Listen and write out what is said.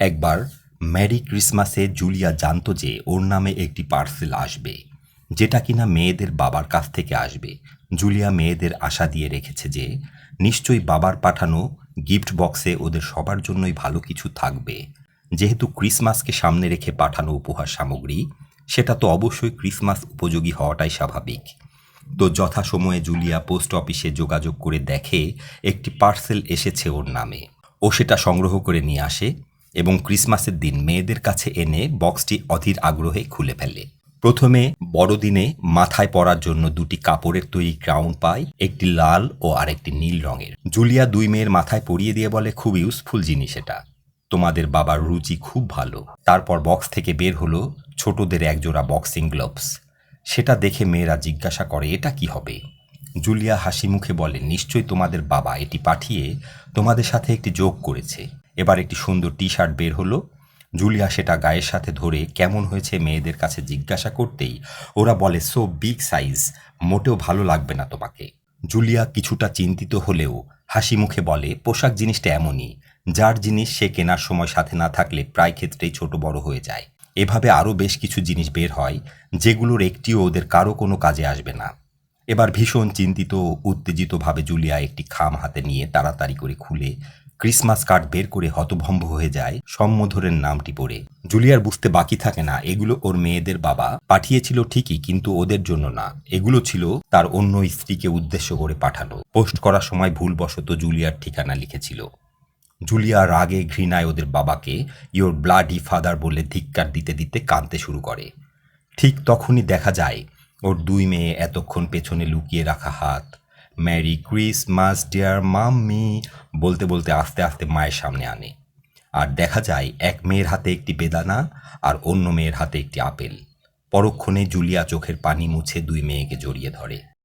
একবার Mary ক্রিসমাসে Julia জানতো যে ওর নামে একটি পার্সেল আসবে, যেটা কিনা মেয়েদের বাবার কাছ থেকে আসবে। জুলিয়া মেয়েদের আশা দিয়ে রেখেছে যে নিশ্চয়ই বাবার পাঠানো গিফট বক্সে ওদের সবার জন্যই ভালো কিছু থাকবে। যেহেতু ক্রিসমাসকে সামনে রেখে পাঠানো উপহার সামগ্রী, সেটা তো অবশ্যই ক্রিসমাস উপযোগী হওয়াটাই স্বাভাবিক। তো যথাসময়ে জুলিয়া পোস্ট অফিসে যোগাযোগ করে দেখে একটি পার্সেল এসেছে ওর নামে। ও সেটা সংগ্রহ করে নিয়ে আসে এবং ক্রিসমাসের দিন মেয়েদের কাছে এনে বক্সটি অধীর আগ্রহে খুলে ফেলে। প্রথমে, বড়দিনে মাথায় পরার জন্য দুটি কাপড়ের তৈরি ক্রাউন পায়, একটি লাল ও আরেকটি নীল রঙের। জুলিয়া দুই মেয়ের মাথায় পরিয়ে দিয়ে বলে, খুব ইউজফুল জিনিস এটা। তোমাদের বাবার রুচি খুব ভালো। তারপর বক্স থেকে বের হলো ছোটদের একজোড়া বক্সিং গ্লোভস। সেটা দেখে মেয়েরা জিজ্ঞাসা করে, এটা কি হবে? জুলিয়া হাসি মুখে বলে, নিশ্চয়ই তোমাদের বাবা এটি পাঠিয়ে তোমাদের সাথে একটি যোগ করেছে। এবার একটি সুন্দর টি শার্ট বের হলো। জুলিয়া সেটা গায়ের সাথে ধরে কেমন হয়েছে মেয়েদের কাছে জিজ্ঞাসা করতেই ওরা বলে সো বিগ সাইজ মোটেও ভালো লাগবে না তোমাকে। জুলিয়া কিছুটা চিন্তিত হলেও হাসি মুখে বলে, পোশাক জিনিসটা এমনই, যার জিনিস সে কেনার সময় সাথে না থাকলে প্রায় ক্ষেত্রেই ছোট বড় হয়ে যায়। এভাবে আরও বেশ কিছু জিনিস বের হয়, যেগুলোর একটিও ওদের কারও কোনো কাজে আসবে না। এবার ভীষণ চিন্তিত, উত্তেজিতভাবে জুলিয়া একটি খাম হাতে নিয়ে তাড়াতাড়ি করে খুলে ক্রিসমাস কার্ড বের করে হতভম্ব হয়ে যায় সম্মোধরের নামটি পড়ে। জুলিয়ার বুঝতে বাকি থাকে না, এগুলো ওর মেয়েদের বাবা। পাঠিয়েছিল ঠিকই, কিন্তু ওদের জন্য না। এগুলো ছিল তার অন্য স্ত্রীকে উদ্দেশ্য করে পাঠানো। পোস্ট করার সময় ভুলবশত জুলিয়ার ঠিকানা লিখেছিল। জুলিয়া রাগে ঘৃণায় ওদের বাবাকে ইওর ব্লাডি ফাদার বলে ধিক্কার দিতে দিতে কাঁদতে শুরু করে। ঠিক তখনই দেখা যায়, ওর দুই মেয়ে এতক্ষণ পেছনে লুকিয়ে রাখা হাত। ম্যারি ক্রিসমাস ডিয়ার মাম্মি বলতে বলতে আস্তে আস্তে মায়ের সামনে আনে। আর দেখা যায়, এক মেয়ের হাতে একটি বেদানা আর অন্য মেয়ের হাতে একটি আপেল। পরক্ষণে জুলিয়া চোখের পানি মুছে দুই মেয়েকে জড়িয়ে ধরে।